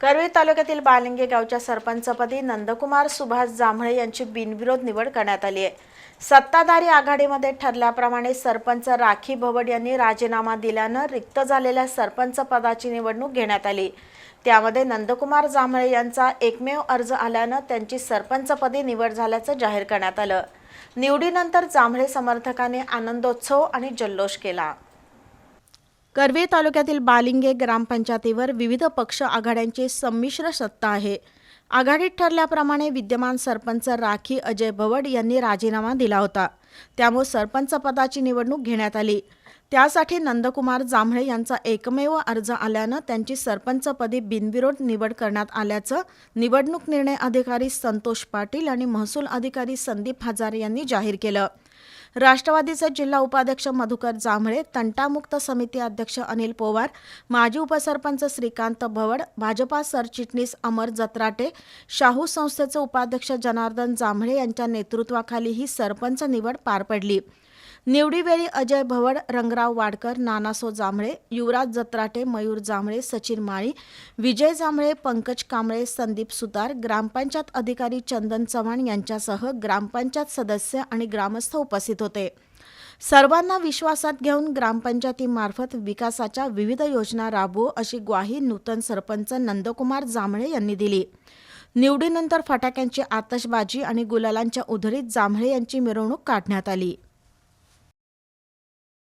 करवीर तालुक्यातील बालिंगे गावच्या सरपंचपदी नंदकुमार सुभाष जांभळे यांची बिनविरोध निवड करण्यात आली आहे. सत्ताधारी आघाडीमध्ये ठरल्याप्रमाणे सरपंच राखी भवड यांनी राजीनामा दिल्यानं रिक्त झालेल्या सरपंच पदाची निवडणूक घेण्यात आली. त्यामध्ये नंदकुमार जांभळे यांचा एकमेव अर्ज आल्यानं त्यांची सरपंचपदी निवड झाल्याचं जाहीर करण्यात आलं. निवडीनंतर जांभळे समर्थकांनी आनंदोत्सव आणि जल्लोष केला. कर्वे तालुक्यातील बालिंगे ग्रामपंचायतीवर विविध पक्ष आघाड्यांची संमिश्र सत्ता आहे. आघाडीत ठरल्याप्रमाणे विद्यमान सरपंच राखी अजय भवड यांनी राजीनामा दिला होता. त्यामुळे सरपंच पदाची निवडणूक घेण्यात आली. त्यासाठी नंदकुमार जांभळे यांचा एकमेव अर्ज आल्यानं त्यांची सरपंचपदी बिनविरोध निवड करण्यात आल्याचं निवडणूक निर्णय अधिकारी संतोष पाटील आणि महसूल अधिकारी संदीप हजारे यांनी जाहीर केलं. राष्ट्रवादीचे जिल्हा उपाध्यक्ष मधुकर जांभळे तंटामुक्त समिती अध्यक्ष अनिल पोवार माजी उपसरपंच श्रीकांत भवड भाजपा सरचिटणीस अमर जत्राटे शाहू संस्थेचे उपाध्यक्ष जनार्दन जांभळे यांच्या नेतृत्वाखाली ही सरपंच निवड पार पडली. निवडीवेळी अजय भवड रंगराव वाडकर नानासो जांभळे युवराज जत्राटे मयूर जांभळे सचिन माळी विजय जांभळे पंकज कांबळे संदीप सुतार ग्रामपंचायत अधिकारी चंदन चव्हाण यांच्यासह ग्रामपंचायत सदस्य आणि ग्रामस्थ उपस्थित होते. सर्वांना विश्वासात घेऊन ग्रामपंचायतीमार्फत विकासाच्या विविध योजना राबवू अशी ग्वाही नूतन सरपंच नंदकुमार जांभळे यांनी दिली. निवडीनंतर फटाक्यांची आतषबाजी आणि गुलालांच्या उधळीत जांभळे यांची मिरवणूक काढण्यात आली.